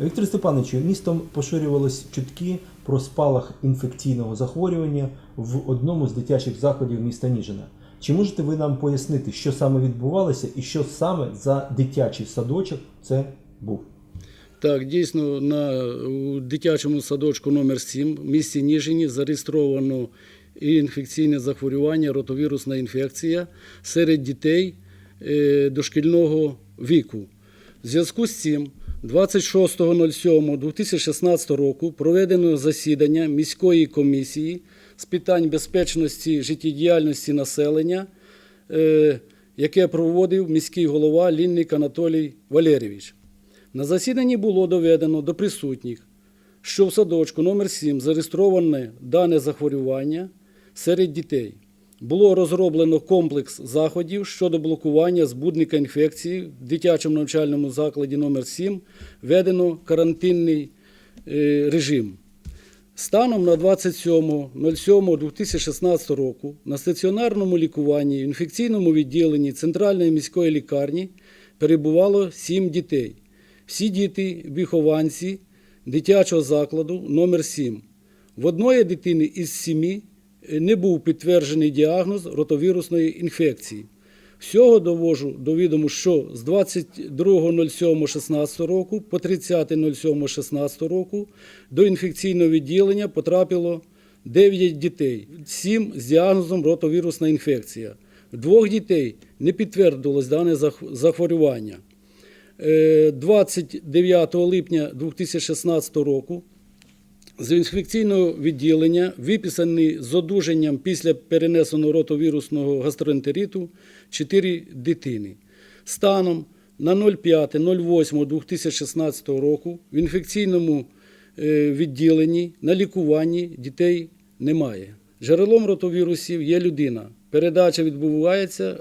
Віктор Степановичу, містом поширювались чутки про спалах інфекційного захворювання в одному з дитячих закладів міста Ніжина. Чи можете ви нам пояснити, що саме відбувалося і що саме за дитячий садочок це був? Так, дійсно, на у дитячому садочку номер 7 в місті Ніжині зареєстровано інфекційне захворювання, ротовірусна інфекція серед дітей дошкільного віку. В зв'язку з цим 26.07.2016 року проведено засідання міської комісії з питань безпечності життєдіяльності населення, е, яке проводив міський голова Лінник Анатолій Валерійович. На засіданні було доведено до присутніх, що в садочку номер 7 зареєстроване дане захворювання серед дітей. Було розроблено комплекс заходів щодо блокування збудника інфекції в дитячому навчальному закладі номер 7 введено карантинний е, режим. Станом на 27.07.2016 року на стаціонарному лікуванні в інфекційному відділенні Центральної міської лікарні перебувало 7 дітей. Всі діти вихованці дитячого закладу номер 7 В одної дитини із сімі е, не був підтверджений діагноз ротовірусної інфекції. Всього довожу до відому, що з 22.07.16 року по 30.07.16 року до інфекційного відділення потрапило 9 дітей, 7 з діагнозом ротовірусна інфекція. Двох дітей не підтвердилось дане захворювання. Е, 29 липня 2016 року з інфекційного відділення виписані з одужанням після перенесеного ротовірусного гастроентериту 4 дитини. Станом на 05.08.2016 року в інфекційному е, відділенні на лікуванні дітей немає. Джерелом ротовірусів є людина. Передача відбувається е,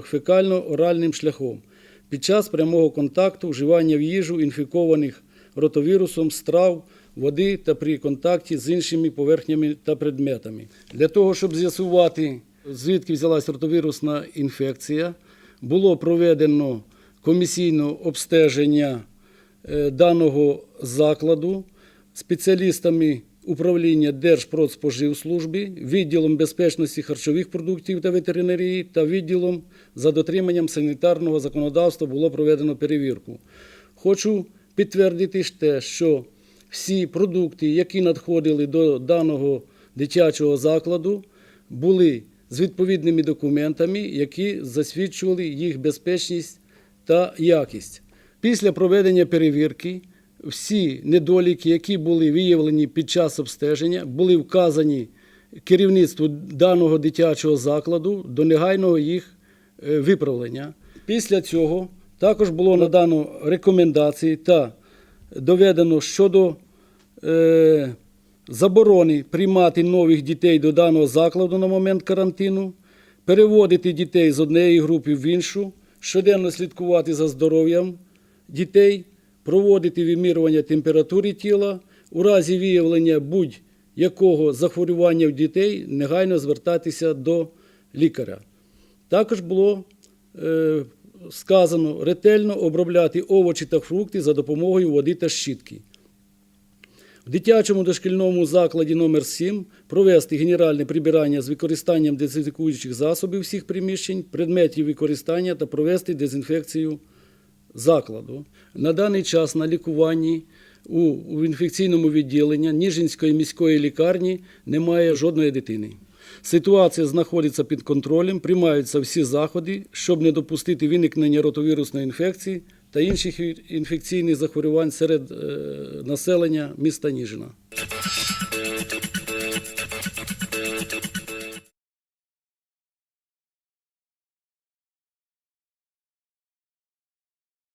фекально-оральним шляхом під час прямого контакту вживання в їжу інфікованих ротовірусом страв, води та при контакті з іншими поверхнями та предметами. Для того, щоб з'ясувати, звідки взялась ротовірусна інфекція, було проведено комісійне обстеження е, даного закладу спеціалістами управління Держпродспоживслужби, відділом безпечності харчових продуктів та ветеринарії та відділом за дотриманням санітарного законодавства було проведено перевірку. Хочу підтвердити те, що всі продукти, які надходили до даного дитячого закладу, були з відповідними документами, які засвідчували їх безпечність та якість. Після проведення перевірки всі недоліки, які були виявлені під час обстеження, були вказані керівництву даного дитячого закладу до негайного їх е, виправлення. Після цього також було надано рекомендації та доведено щодо е, заборони приймати нових дітей до даного закладу на момент карантину, переводити дітей з однієї групи в іншу, щоденно слідкувати за здоров'ям дітей, проводити вимірювання температури тіла, у разі виявлення будь-якого захворювання в дітей негайно звертатися до лікаря. Також було е, сказано ретельно обробляти овочі та фрукти за допомогою води та щітки. В дитячому дошкільному закладі номер 7 провести генеральне прибирання з використанням дезінфікуючих засобів всіх приміщень, предметів використання та провести дезінфекцію закладу. На даний час на лікуванні у, інфекційному відділенні Ніжинської міської лікарні немає жодної дитини. Ситуація знаходиться під контролем, приймаються всі заходи, щоб не допустити виникнення ротовірусної інфекції та інших інфекційних захворювань серед е, населення міста Ніжина.